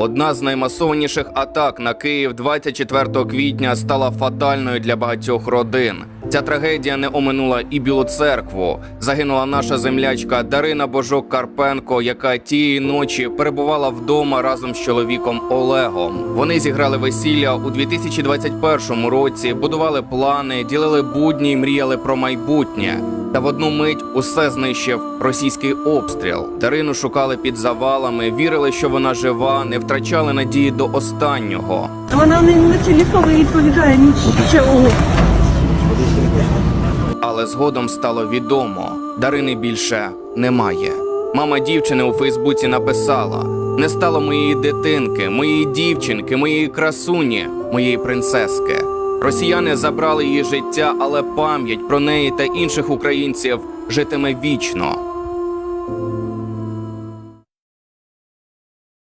Одна з наймасованіших атак на Київ 24 квітня стала фатальною для багатьох родин. Ця трагедія не оминула і Білу церкву. Загинула наша землячка Дарина Божок Карпенко, яка тієї ночі перебувала вдома разом з чоловіком Олегом. Вони зіграли весілля у 2021 році, будували плани, ділили будні мріяли про майбутнє. Та в одну мить усе знищив російський обстріл. Дарину шукали під завалами, вірили, що вона жива, не втрачали надії до останнього. Вона не на телефон не відповідає нічого. Але згодом стало відомо, Дарини більше немає. Мама дівчини у Фейсбуці написала: не стало моєї дитинки, моєї дівчинки, моєї красуні, моєї принцески. Росіяни забрали її життя, але пам'ять про неї та інших українців житиме вічно.